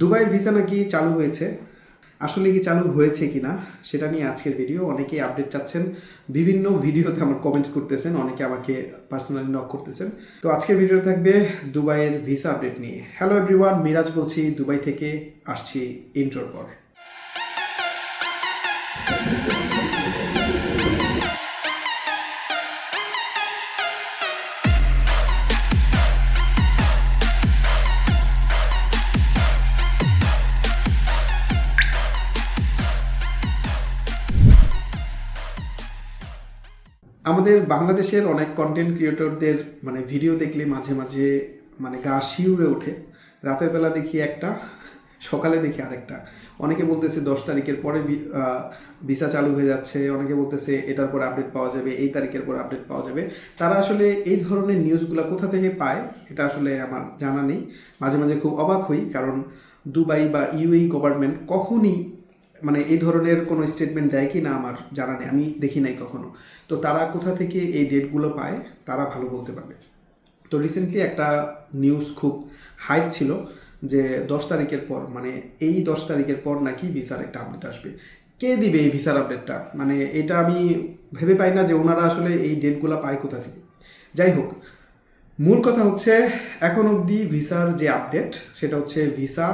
Dubai visa নাকি চালু হয়েছে। আসলে কি চালু হয়েছে কি না সেটা নিয়ে আজকের ভিডিও অনেকেই আপডেট চাচ্ছেন, বিভিন্ন ভিডিওতে আমার কমেন্টস করতেছেন, অনেকে আমাকে পার্সোনালি নক করতেছেন। তো আজকের ভিডিও থাকবে দুবাইয়ের ভিসা আপডেট নিয়ে। হ্যালো এভরিওয়ান মিরাজ বলছি, দুবাই থেকে আসছি ইন্ট্রোর পর। আমাদের বাংলাদেশের অনেক কন্টেন্ট ক্রিয়েটরদের মানে ভিডিও দেখলে মাঝে মাঝে মানে গা শিউরে ওঠে। রাতের বেলা দেখি একটা, সকালে দেখি আরেকটা। অনেকে বলতেছে দশ তারিখের পরে ভিসা চালু হয়ে যাচ্ছে। অনেকে বলতেছে এটার পর আপডেট পাওয়া যাবে, এই তারিখের পর আপডেট পাওয়া যাবে। তারা আসলে এই ধরনের নিউজগুলো কোথা থেকে পায়, এটা আসলে আমার জানা নেই। মাঝে মাঝে খুব অবাক হই, কারণ দুবাই বা ইউএই গভর্নমেন্ট কখনই মানে এই ধরনের কোনো স্টেটমেন্ট দেয় কি না আমার জানা নেই, আমি দেখি নাই কখনো। তো তারা কোথা থেকে এই ডেটগুলো পায়, তারা ভালো বলতে পারবে। তো রিসেন্টলি একটা নিউজ খুব হাইপ ছিল যে দশ তারিখের পর মানে এই দশ তারিখের পর নাকি ভিসার একটা আপডেট আসবে। কে দিবে এই ভিসার আপডেটটা মানে এটা আমি ভেবে পাই না যে ওনারা আসলে এই ডেটগুলো পায় কোথা থেকে। যাই হোক, মূল কথা হচ্ছে, এখন অবধি ভিসার যে আপডেট সেটা হচ্ছে ভিসা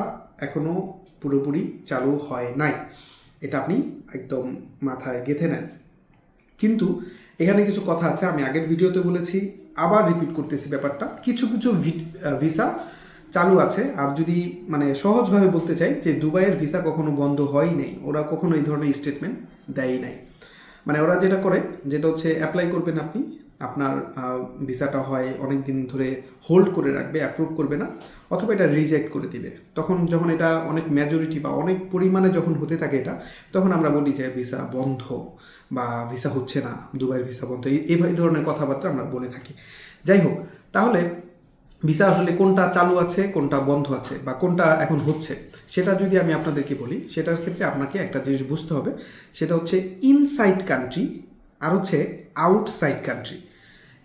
এখনও পুরোপুরি চালু হয় নাই। এটা আপনি একদম মাথায় গেঁথে নেন। কিন্তু এখানে কিছু কথা আছে, আমি আগের ভিডিওতে বলেছি, আবার রিপিট করতেছি ব্যাপারটা। কিছু কিছু ভিসা চালু আছে। আর যদি মানে সহজভাবে বলতে চাই যে দুবাইয়ের ভিসা কখনো বন্ধ হয় নাই, ওরা কখনো এই ধরনের স্টেটমেন্ট দেয় নাই। মানে ওরা যেটা করে, যেটা হচ্ছে অ্যাপ্লাই করবেন আপনি আপনার ভিসাটা হয় অনেক দিন ধরে হোল্ড করে রাখবে অ্যাপ্রুভ করবে না, অথবা এটা রিজেক্ট করে দিবে। তখন যখন এটা অনেক মেজরিটি বা অনেক পরিমাণে যখন হতে থাকে এটা, তখন আমরা বলি যে ভিসা বন্ধ বা ভিসা হচ্ছে না, দুবাইয়ের ভিসা বন্ধ, এই ধরনের কথাবার্তা আমরা বলে থাকি। যাই হোক, তাহলে ভিসা আসলে কোনটা চালু আছে, কোনটা বন্ধ আছে বা কোনটা এখন হচ্ছে, সেটা যদি আমি আপনাদেরকে বলি, সেটার ক্ষেত্রে আপনাকে একটা জিনিস বুঝতে হবে, সেটা হচ্ছে ইনসাইড কান্ট্রি আর হচ্ছে আউটসাইড কান্ট্রি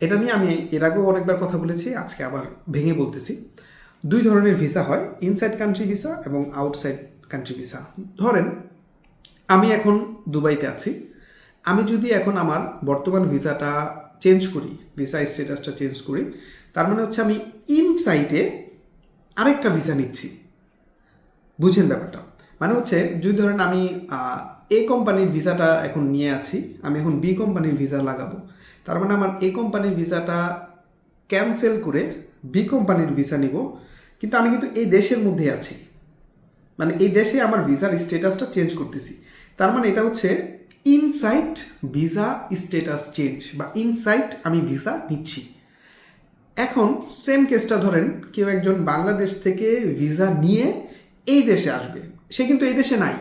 এটা নিয়ে আমি এর আগেও অনেকবার কথা বলেছি, আজকে আবার ভেঙে বলতেছি। দুই ধরনের ভিসা হয় ইনসাইড কান্ট্রি ভিসা এবং আউটসাইড কান্ট্রি ভিসা ধরেন, আমি এখন দুবাইতে আছি। আমি যদি এখন আমার বর্তমান ভিসাটা চেঞ্জ করি ভিসা স্ট্যাটাসটা চেঞ্জ করি, তার মানে হচ্ছে আমি ইনসাইটে আরেকটা ভিসা নিচ্ছি। বুঝেন ব্যাপারটা? মানে হচ্ছে, যদি ধরেন আমি এ কোম্পানির ভিসাটা এখন নিয়ে আছি, আমি এখন বি কোম্পানির ভিসা লাগাবো। তার মানে আমার এ কোম্পানির ভিসাটা ক্যান্সেল করে বি কোম্পানির ভিসা নিব। কিন্তু আমি কিন্তু এই দেশের মধ্যে আছি। মানে এই দেশে আমার ভিসার স্ট্যাটাসটা চেঞ্জ করতেছি। তার মানে এটা হচ্ছে ইনসাইট ভিসা স্ট্যাটাস চেঞ্জ বা ইনসাইট আমি ভিসা নিচ্ছি। এখন সেম কেসটা ধরেন, কেউ একজন বাংলাদেশ থেকে ভিসা নিয়ে এই দেশে আসবে। সে কিন্তু এই দেশে নাই,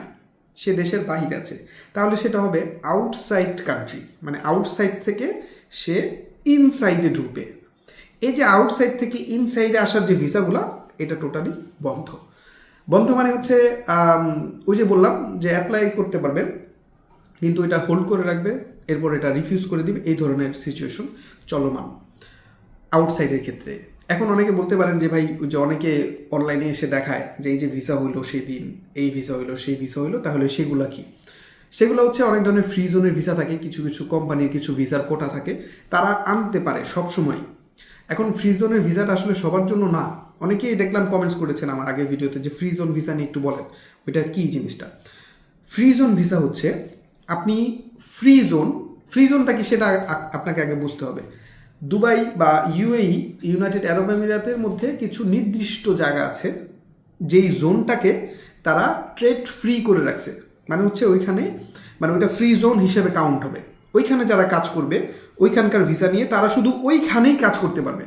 সে দেশের বাহিরে আছে। তাহলে সেটা হবে আউটসাইড কান্ট্রি মানে আউটসাইড থেকে সে ইনসাইডে ঢুকবে। এই যে আউটসাইড থেকে ইনসাইডে আসার যে ভিসাগুলো, এটা টোটালি বন্ধ। বন্ধ মানে হচ্ছে ওই যে বললাম যে অ্যাপ্লাই করতে পারবেন, কিন্তু এটা হোল্ড করে রাখবে, এরপর এটা রিফিউজ করে দিবে, এই ধরনের সিচুয়েশন চলমান আউটসাইডের ক্ষেত্রে। এখন অনেকে বলতে পারেন যে ভাই, যে অনেকে অনলাইনে এসে দেখায় যে এই যে ভিসা হইল সেই দিন এই ভিসা হইল, সেই ভিসা হইল, তাহলে সেগুলা কি? সেগুলো হচ্ছে অনেক ধরনের ফ্রি জোনের ভিসা থাকে, কিছু কিছু কোম্পানির কিছু ভিসার কোটা থাকে, তারা আনতে পারে সব সময় এখন ফ্রি জোনের ভিসাটা আসলে সবার জন্য না। অনেকেই দেখলাম কমেন্টস করেছেন আমার আগের ভিডিওতে যে ফ্রি জোন ভিসা নিয়ে একটু বলেন, ওইটা কী জিনিসটা? ফ্রি জোন ভিসা হচ্ছে, আপনি ফ্রি জোন ফ্রি জোনটা কি সেটা আপনাকে আগে বুঝতে হবে। দুবাই বা ইউএই ইউনাইটেড আরব আমিরাতের মধ্যে কিছু নির্দিষ্ট জায়গা আছে, যেই জোনটাকে তারা ট্রেড ফ্রি করে রাখছে। মানে হচ্ছে ওইখানে মানে ওইটা ফ্রি জোন হিসেবে কাউন্ট হবে। ওইখানে যারা কাজ করবে, ওইখানকার ভিসা নিয়ে তারা শুধু ওইখানেই কাজ করতে পারবে।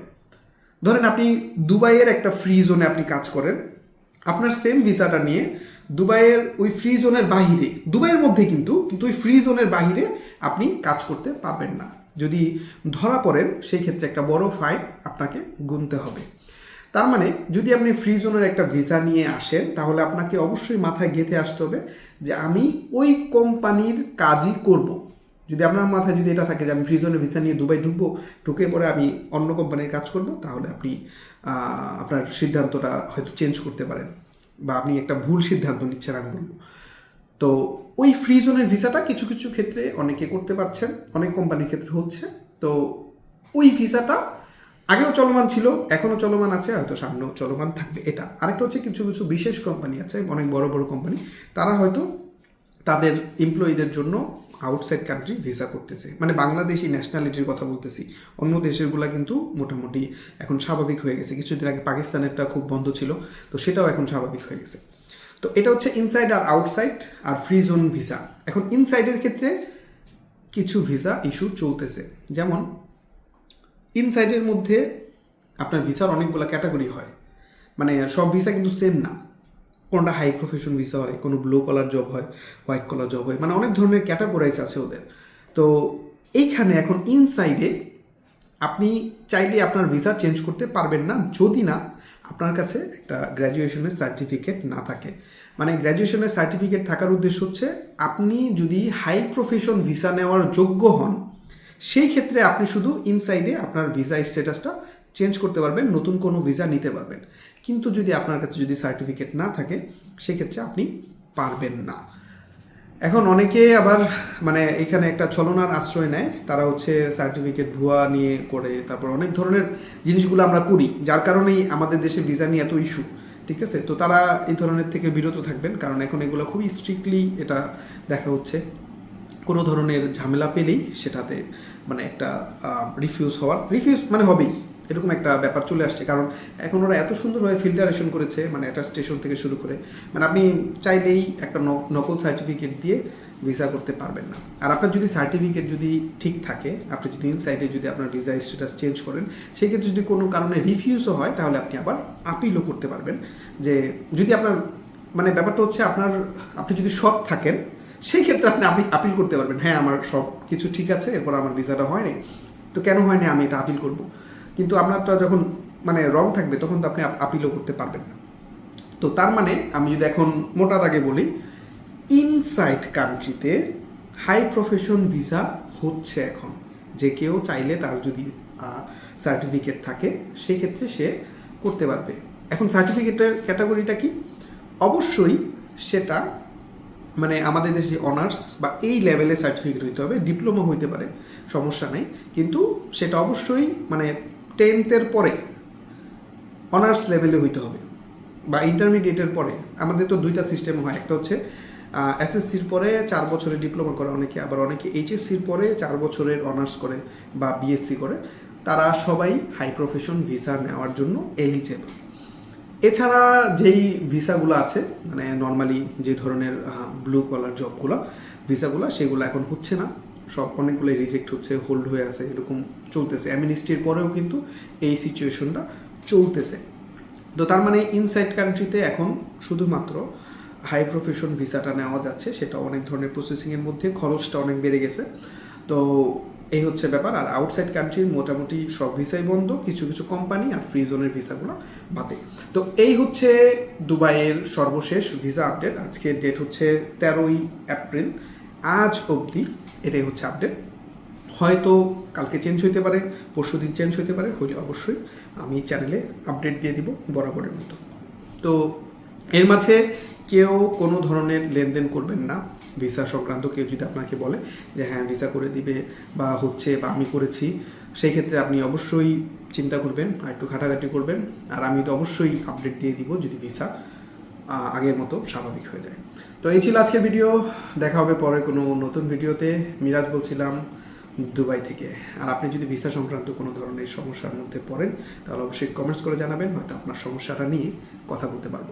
ধরেন আপনি দুবাইয়ের একটা ফ্রি জোনে আপনি কাজ করেন, আপনার সেম ভিসাটা নিয়ে দুবাইয়ের ওই ফ্রি জোনের বাহিরে, দুবাইয়ের মধ্যে কিন্তু কিন্তু ওই ফ্রি জোনের বাহিরে আপনি কাজ করতে পারবেন না। যদি ধরা পড়েন, সেই ক্ষেত্রে একটা বড় ফাইন আপনাকে গুনতে হবে। তার মানে যদি আপনি ফ্রি জোনের একটা ভিসা নিয়ে আসেন, তাহলে আপনাকে অবশ্যই মাথায় গেঁথে আসতে হবে যে আমি ওই কোম্পানির কাজই করব। যদি আপনার মাথায় যদি এটা থাকে যে আমি ফ্রি জোনের ভিসা নিয়ে দুবাই ঢুকবো, ঢুকে পরে আমি অন্য কোম্পানির কাজ করব, তাহলে আপনি আপনার সিদ্ধান্তটা হয়তো চেঞ্জ করতে পারেন বা আপনি একটা ভুল সিদ্ধান্ত নিচ্ছেন আমি বলব। তো ওই ফ্রি জোনের ভিসাটা কিছু কিছু ক্ষেত্রে অনেকে করতে পারছেন, অনেক কোম্পানির ক্ষেত্রে হচ্ছে। তো ওই ভিসাটা আগেও চলমান ছিল, এখনও চলমান আছে, হয়তো সামনেও চলমান থাকবে এটা। আরেকটা হচ্ছে কিছু কিছু বিশেষ কোম্পানি আছে, অনেক বড় বড় কোম্পানি তারা হয়তো তাদের এমপ্লয়ীদের জন্য আউটসাইড কান্ট্রি ভিসা করতেছে। মানে বাংলাদেশি ন্যাশনালিটির কথা বলতেছি, অন্য দেশেরগুলা কিন্তু মোটামুটি এখন স্বাভাবিক হয়ে গেছে। কিছুদিন আগে পাকিস্তানেরটা খুব বন্ধ ছিল, তো সেটাও এখন স্বাভাবিক হয়ে গেছে। তো এটা হচ্ছে ইনসাইড আর আউটসাইড আর ফ্রি জোন ভিসা এখন ইনসাইডের ক্ষেত্রে কিছু ভিসা ইস্যু চলতেছে। যেমন ইনসাইডের মধ্যে আপনার ভিসার অনেকগুলো ক্যাটাগরি হয়। মানে সব ভিসা কিন্তু সেম না। কোনটা হাই প্রফেশন ভিসা হয়, কোনো ব্লু কলার জব হয় হোয়াইট কলার জব হয় মানে অনেক ধরনের ক্যাটাগরাইজ আছে ওদের। তো এইখানে এখন ইনসাইডে আপনি চাইলে আপনার ভিসা চেঞ্জ করতে পারবেন না, যদি না আপনার কাছে একটা গ্র্যাজুয়েশনের সার্টিফিকেট না থাকে। মানে গ্র্যাজুয়েশনের সার্টিফিকেট থাকার উদ্দেশ্য হচ্ছে, আপনি যদি হাই প্রফেশন ভিসা নেওয়ার যোগ্য হন সেই ক্ষেত্রে আপনি শুধু ইনসাইডে আপনার ভিসা স্ট্যাটাসটা চেঞ্জ করতে পারবেন, নতুন কোনো ভিসা নিতে পারবেন। কিন্তু যদি আপনার কাছে যদি সার্টিফিকেট না থাকে, সেক্ষেত্রে আপনি পারবেন না। এখন অনেকে আবার মানে এখানে একটা ছলনার আশ্রয় নেয়। তারা হচ্ছে সার্টিফিকেট ভুয়া নিয়ে করে, তারপর অনেক ধরনের জিনিসগুলো আমরা করি, যার কারণেই আমাদের দেশে ভিসা নিয়ে এত ইস্যু ঠিক আছে? তো তারা এই ধরনের থেকে বিরত থাকবেন, কারণ এখন এগুলো খুবই স্ট্রিক্টলি এটা দেখা হচ্ছে। কোনো ধরনের ঝামেলা পেলেই সেটাতে মানে একটা রিফিউজ হওয়ার রিফিউজ মানে হবেই, এরকম একটা ব্যাপার চলে আসছে। কারণ এখন ওরা এত সুন্দরভাবে ফিল্টারেশন করেছে মানে একটা স্টেশন থেকে শুরু করে মানে আপনি চাইলেই একটা নকল সার্টিফিকেট দিয়ে ভিসা করতে পারবেন না। আর আপনার যদি সার্টিফিকেট যদি ঠিক থাকে, আপনি যদি ইনসাইডে যদি আপনার ভিসা স্ট্যাটাস চেঞ্জ করেন, সেক্ষেত্রে যদি কোনো কারণে রিফিউজও হয়, তাহলে আপনি আবার আপিলও করতে পারবেন। যে যদি আপনার মানে ব্যাপারটা হচ্ছে আপনার, আপনি যদি সৎ থাকেন সেই ক্ষেত্রে আপনি আপনি আপিল করতে পারবেন হ্যাঁ আমার সব কিছু ঠিক আছে, এরপর আমার ভিসাটা হয়নি তো কেন হয়নি আমি এটা আপিল করব? কিন্তু আপনারটা যখন মানে রং থাকবে, তখন তো আপনি আপিলও করতে পারবেন না। তো তার মানে আমি যদি এখন মোটা দাগে বলি ইনসাইড কান্ট্রিতে হাই প্রফেশন ভিসা হচ্ছে এখন। যে কেউ চাইলে তার যদি সার্টিফিকেট থাকে, সেক্ষেত্রে সে করতে পারবে। এখন সার্টিফিকেটের ক্যাটাগরিটা কি? অবশ্যই সেটা মানে আমাদের দেশে অনার্স বা এই লেভেলে সার্টিফিকেট হইতে হবে ডিপ্লোমা হইতে পারে, সমস্যা নেই। কিন্তু সেটা অবশ্যই মানে টেন্থের পরে অনার্স লেভেলে হইতে হবে বা ইন্টারমিডিয়েটের পরে। আমাদের তো দুইটা সিস্টেম হয়, একটা হচ্ছে এসএসসির পরে চার বছরের ডিপ্লোমা করে অনেকে, আবার অনেকে এইচএসসির পরে চার বছরের অনার্স করে বা বিএসসি করে। তারা সবাই হাই প্রফেশন ভিসা নেওয়ার জন্য এলিজেবল এছাড়া যেই ভিসাগুলো আছে মানে নর্মালি যে ধরনের ব্লু কলার জবগুলো ভিসাগুলো সেগুলো এখন হচ্ছে না। সব অনেকগুলোই রিজেক্ট হচ্ছে হোল্ড হয়ে আছে, এরকম চলতেছে। অ্যামিনিস্টির পরেও কিন্তু এই সিচুয়েশনটা চলতেছে। তো তার মানে ইনসাইড কান্ট্রিতে এখন শুধুমাত্র হাই প্রফেশন ভিসাটা নেওয়া যাচ্ছে, সেটা অনেক ধরনের প্রসেসিংয়ের মধ্যে খরচটা অনেক বেড়ে গেছে। তো এই হচ্ছে ব্যাপার। আর আউটসাইড কান্ট্রির মোটামুটি সব ভিসাই বন্ধ, কিছু কিছু কোম্পানি আর ফ্রি জোনের ভিসাগুলো বাদে। তো এই হচ্ছে দুবাইয়ের সর্বশেষ ভিসা আপডেট আজকে ডেট হচ্ছে তেরোই এপ্রিল। আজ অবধি এটাই হচ্ছে আপডেট হয়তো কালকে চেঞ্জ হইতে পারে, পরশু দিন চেঞ্জ হইতে পারে হইলে অবশ্যই আমি চ্যানেলে আপডেট দিয়ে দিব বরাবরের মতো। তো এর মাঝে কেউ কোনো ধরনের লেনদেন করবেন না। ভিসা সংক্রান্ত কেউ যদি আপনাকে বলে যে হ্যাঁ ভিসা করে দিবে বা হচ্ছে বা আমি করেছি, সেই ক্ষেত্রে আপনি অবশ্যই চিন্তা করবেন আর একটু ঘাটাঘাটি করবেন। আর আমি তো অবশ্যই আপডেট দিয়ে দিব যদি ভিসা আগের মতো স্বাভাবিক হয়ে যায়। তো এই ছিল আজকের ভিডিও দেখা হবে পরে কোনো নতুন ভিডিওতে মিরাজ বলছিলাম দুবাই থেকে। আর আপনি যদি ভিসা সংক্রান্ত কোনো ধরনের সমস্যার মধ্যে পড়েন, তাহলে অবশ্যই কমেন্টস করে জানাবেন। হয়তো আপনার সমস্যাটা নিয়ে কথা বলতে পারব।